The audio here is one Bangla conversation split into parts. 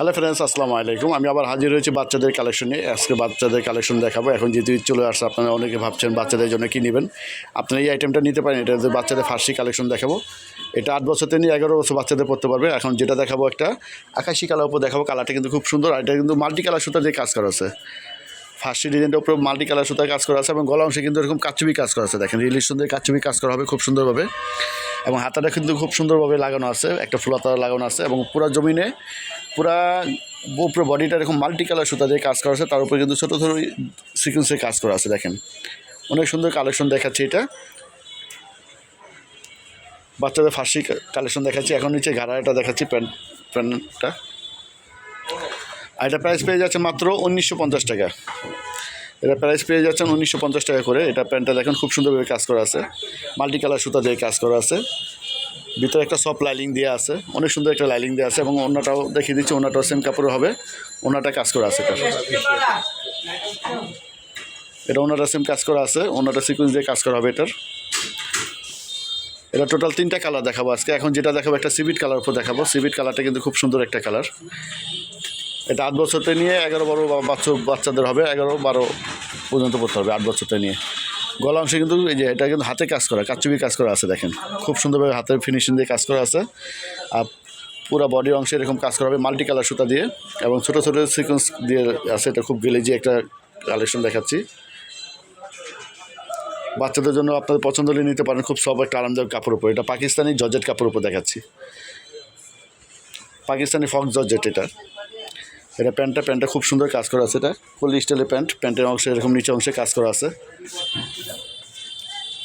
হ্যালো ফ্রেন্ডস আসসালামু আলাইকুম। আমি আবার হাজির হয়েছি বাচ্চাদের কালেকশন নিয়ে। আজকে বাচ্চাদের কালেকশন দেখাবো। এখন যেহেতু চলে আসছে, আপনারা অনেকে ভাবছেন বাচ্চাদের জন্য কী নেবেন। আপনারা এই আইটেমটা নিতে পারেন। এটা বাচ্চাদের ফার্সি কালেকশন দেখাবো। এটা আট বছর থেকে এগারো বছর বাচ্চাদের পড়তে পারবে। এখন যেটা দেখাবো একটা আকাশি কালার উপর দেখাবো। কালারটা কিন্তু খুব সুন্দর। আর এটা কিন্তু মাল্টি কালার সুতা দিয়ে কাজ করা আছে। ফার্স্ট ডিজাইনটার উপরে মাল্টি কালার সুতার কাজ করা আছে এবং গলা অংশে কিন্তু এরকম কাচুবি কাজ করা আছে। দেখেন রিলিশ সুন্দর কাচুবি কাজ করা হবে খুব সুন্দরভাবে। এবং হাতাটা কিন্তু খুব সুন্দরভাবে লাগানো আছে। একটা ফুলাতা লাগানো আছে এবং পুরো জমিনে পুরা উপরে বডিটা এরকম মাল্টি কালার সুতা দিয়ে কাজ করা আছে, তার উপরে কিন্তু ছোটো ছোটো সিকুয়েন্সের কাজ করা আছে, দেখেন। অনেক সুন্দর কালেকশন দেখাচ্ছে এটা। বাচ্চাদের ফার্সি কালেকশন দেখাচ্ছি, এখন নিচে ঘাড়াটা দেখাচ্ছি প্যান্ট। প্যান্টটা আর এটা প্রাইস পেয়ে যাচ্ছে মাত্র উনিশশো পঞ্চাশ টাকা। এটা প্রাইস পেয়ে যাচ্ছেন উনিশশো পঞ্চাশ টাকা করে। এটা প্যান্টটা দেখেন, খুব সুন্দরভাবে কাজ করা আছে। মাল্টি কালার সুতা দিয়ে কাজ করা আছে। ভিতরে একটা সফট লাইলিং দেওয়া আছে, অনেক সুন্দর একটা লাইলিং দেওয়া আছে এবং অন্যটাও দেখিয়ে দিচ্ছি অন্যটাও সেম কাপড়ে হবে অন্যটা কাজ করা আছে এটা অন্যটা সেম কাজ করা আছে অন্যটা সিকুয়েন্স দিয়ে কাজ করা হবে এটার। এটা টোটাল তিনটা কালার দেখাবো আজকে। এখন যেটা দেখাবো একটা সিভিট কালার উপর দেখাবো। সিভিট কালারটা কিন্তু খুব সুন্দর একটা কালার এটা আট বছরতে নিয়ে এগারো বারো বাচ্চা বাচ্চাদের হবে, এগারো বারো পর্যন্ত পড়তে হবে আট বছরতে নিয়ে। গলা অংশে কিন্তু এই যে এটা কিন্তু হাতে কাজ করা, কাচুবি কাজ করা আছে দেখেন। খুব সুন্দরভাবে হাতের ফিনিশিং দিয়ে কাজ করা আছে। আর পুরো বডির অংশে এরকম কাজ করা হবে মাল্টি কালার সুতা দিয়ে এবং ছোটো ছোটো সিকোয়েন্স দিয়ে আছে। এটা খুব গেলেজি একটা কালেকশন দেখাচ্ছি। বাচ্চাদের জন্য আপনাদের পছন্দ হলে নিতে পারেন। খুব সব একটা আরামদায়ক কাপড় উপর। এটা পাকিস্তানি জর্জেট কাপড় উপর দেখাচ্ছি। পাকিস্তানি ফক্স জর্জেট এটা। এটা প্যান্টটা প্যান্টটা খুব সুন্দর কাজ করা আছে এটা। ফুল স্টাইলের প্যান্ট, প্যান্টের অংশে এরকম নিচে অংশে কাজ করা আছে।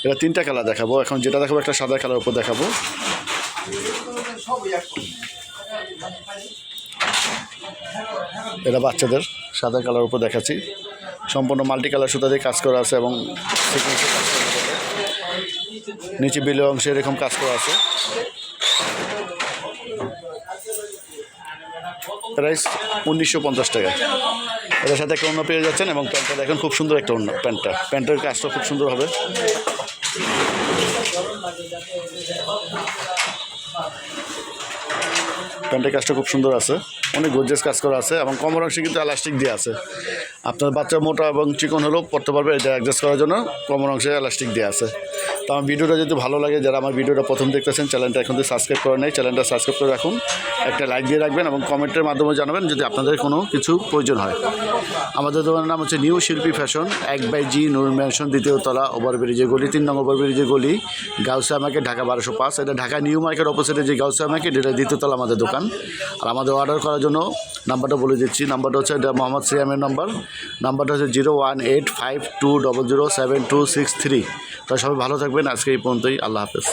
এটা তিনটা কালার দেখাবো। এখন যেটা দেখাবো একটা সাদা কালার উপর দেখাবো। এটা বাচ্চাদের সাদা কালার উপর দেখাচ্ছি। সম্পূর্ণ মাল্টি কালার সুতা দিয়ে কাজ করা আছে এবং। নিচে বিলে অংশে এরকম কাজ করা আছে। প্রাইস উনিশশো পঞ্চাশ টাকা। এটার সাথে একটা অন্য পেয়ে যাচ্ছেন এবং প্যান্টটা দেখেন খুব সুন্দর একটা অন্য প্যান্টটা। প্যান্টের কাজটা খুব সুন্দর হবে। প্যান্টের কাজটা খুব সুন্দর আছে। অনেক গর্জেস কাজ করা আছে এবং কমর অংশে কিন্তু এলাস্টিক দিয়ে আছে। আপনার বাচ্চা মোটা এবং চিকন হলেও পড়তে পারবে, এটা অ্যাডজাস্ট করার জন্য কমর অংশে এলাস্টিক দিয়ে আছে। তো আমার ভিডিওটা যদি ভালো লাগে, যারা আমার ভিডিওটা প্রথম দেখতেছেন চ্যানেলটা এখন থেকে সাবস্ক্রাইব করে নেই চ্যানেলটা সাবস্ক্রাইব করে রাখুন। একটা লাইক দিয়ে রাখবেন এবং কমেন্টের মাধ্যমে জানাবেন যদি আপনাদের কোনো কিছু প্রয়োজন হয়। আমাদের দোকানের নাম হচ্ছে নিউ শিল্পী ফ্যাশন এক বাই জি, নূর ম্যানশন দ্বিতীয় তলা ওভারব্রিজে গলি, তিন নম্বর ওভারব্রিজে গলি, গাউসিয়া মার্কেট ঢাকা বারোশো পাঁচ। এটা ঢাকা নিউ মার্কেট অপোজিটে যে গাউসিয়া মার্কেট এটা দ্বিতীয় তলা আমাদের দোকান। আর আমাদের অর্ডার করার জন্য নাম্বারটা বলে দিচ্ছি। নাম্বারটা হচ্ছে এটা মোহাম্মদ সিয়ামের নাম্বার। নাম্বারটা হচ্ছে zero one eight five two double zero seven two six three. তো সবাই ভালো থাকবেন। আজকে এই পর্যন্তই। আল্লাহ হাফেজ।